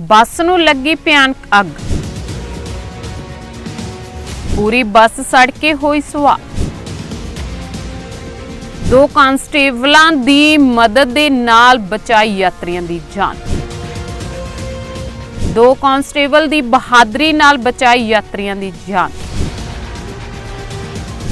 ਬੱਸ ਨੂੰ ਲੱਗੀ ਭਿਆਨਕ ਅੱਗ। ਪੂਰੀ ਬੱਸ ਸੜ ਕੇ ਹੋਈ ਸੁਆਹ ਦੋ ਕਾਂਸਟੇਬਲਾਂ ਦੀ ਮਦਦ ਦੇ ਨਾਲ ਬਚਾਈ ਯਾਤਰੀਆਂ ਦੀ ਜਾਨ। ਦੋ ਕਾਂਸਟੇਬਲ ਦੀ ਬਹਾਦਰੀ ਨਾਲ ਬਚਾਈ ਯਾਤਰੀਆਂ ਦੀ ਜਾਨ।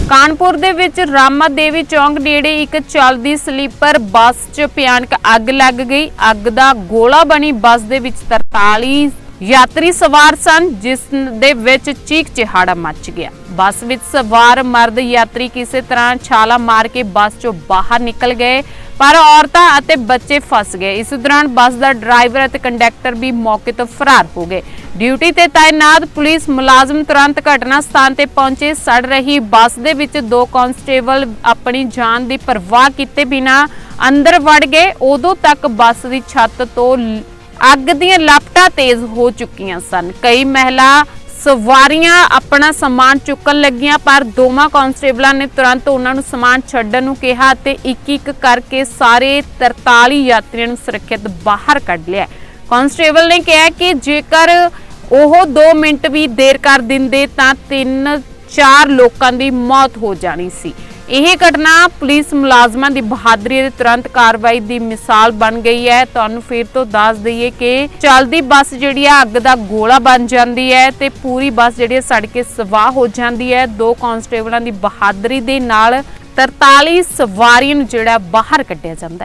ਕਾਨਪੁਰ ਦੇ ਵਿੱਚ ਰਾਮਾ ਦੇਵੀ ਚੌਂਕ ਨੇੜੇ ਇੱਕ ਚੱਲਦੀ ਸਲੀਪਰ ਬੱਸ 'ਚ ਭਿਆਨਕ ਅੱਗ ਲੱਗ ਗਈ। ਅੱਗ ਦਾ ਗੋਲਾ ਬਣੀ ਬੱਸ ਦੇ ਵਿੱਚ 43 ਯਾਤਰੀ ਸਵਾਰ ਸਨ, ਜਿਸ ਦੇ ਵਿੱਚ ਚੀਕ ਚਿਹਾੜਾ ਮੱਚ ਗਿਆ। ਬੱਸ ਵਿੱਚ ਸਵਾਰ ਮਰਦ ਯਾਤਰੀ ਕਿਸੇ ਤਰ੍ਹਾਂ ਛਾਲਾ ਮਾਰ ਕੇ ਬੱਸ 'ਚੋਂ ਬਾਹਰ ਨਿਕਲ ਗਏ। ਪਰ ਔਰਤਾਂ ਅਤੇ ਬੱਚੇ ਫਸ ਗਏ। ਇਸ ਦੌਰਾਨ ਬੱਸ ਦਾ ਡਰਾਈਵਰ ਅਤੇ ਕੰਡਕਟਰ ਵੀ ਮੌਕੇ ਤੋਂ ਫਰਾਰ ਹੋ ਗਏ। ਡਿਊਟੀ ਤੇ ਤਾਇਨਾਤ ਪੁਲਿਸ ਮੁਲਾਜ਼ਮ ਤੁਰੰਤ ਘਟਨਾ ਸਥਾਨ ਤੇ ਪਹੁੰਚੇ। ਸੜ ਰਹੀ ਬੱਸ ਦੇ ਵਿੱਚ ਦੋ ਕਾਂਸਟੇਬਲ ਆਪਣੀ ਜਾਨ ਦੀ ਪਰਵਾਹ ਕੀਤੇ ਬਿਨਾ ਅੰਦਰ ਵੜ ਗਏ। ਉਦੋਂ ਤੱਕ ਬੱਸ ਦੀ ਛੱਤ ਤੋਂ ਅੱਗ ਦੀਆਂ ਲਪਟਾਂ ਤੇਜ਼ ਹੋ ਚੁੱਕੀਆਂ ਸਨ। ਕਈ ਮਹਿਲਾ ਸਵਾਰੀਆਂ ਆਪਣਾ ਸਮਾਨ ਚੁੱਕਣ ਲੱਗੀਆਂ, ਪਰ ਦੋਵਾਂ ਕਾਂਸਟੇਬਲਾਂ ਨੇ ਤੁਰੰਤ ਉਹਨਾਂ ਨੂੰ ਸਮਾਨ ਛੱਡਣ ਨੂੰ ਕਿਹਾ ਤੇ ਇੱਕ ਇੱਕ ਕਰਕੇ ਸਾਰੇ 43 ਯਾਤਰੀਆਂ ਨੂੰ ਸੁਰੱਖਿਅਤ ਬਾਹਰ ਕੱਢ ਲਿਆ। ਕਾਂਸਟੇਬਲ ਨੇ ਕਿਹਾ ਕਿ ਜੇਕਰ ਉਹ 2 ਮਿੰਟ ਵੀ ਦੇਰ ਕਰ ਦਿੰਦੇ ਤਾਂ ਤਿੰਨ ਚਾਰ ਲੋਕਾਂ ਦੀ ਮੌਤ ਹੋ ਜਾਣੀ ਸੀ। ਇਹ ਘਟਨਾ ਪੁਲਿਸ ਮੁਲਾਜ਼ਮਾਂ ਦੀ ਬਹਾਦਰੀ ਦੇ ਤੁਰੰਤ ਕਾਰਵਾਈ ਦੀ ਮਿਸਾਲ ਬਣ ਗਈ ਹੈ। ਤੁਹਾਨੂੰ ਫਿਰ ਤੋਂ ਦੱਸ ਦਈਏ ਕਿ ਚਲਦੀ ਬੱਸ ਜਿਹੜੀ ਆ, ਅੱਗ ਦਾ ਗੋਲਾ ਬਣ ਜਾਂਦੀ ਹੈ ਤੇ ਪੂਰੀ ਬੱਸ ਜਿਹੜੀ ਹੈ ਸੜ ਕੇ ਸਵਾਹ ਹੋ ਜਾਂਦੀ ਹੈ। ਦੋ ਕਾਂਸਟੇਬਲਾਂ ਦੀ ਬਹਾਦਰੀ ਦੇ ਨਾਲ 43 ਸਵਾਰੀਆਂ ਨੂੰ ਜਿਹੜਾ ਬਾਹਰ ਕੱਢਿਆ ਜਾਂਦਾ ਹੈ।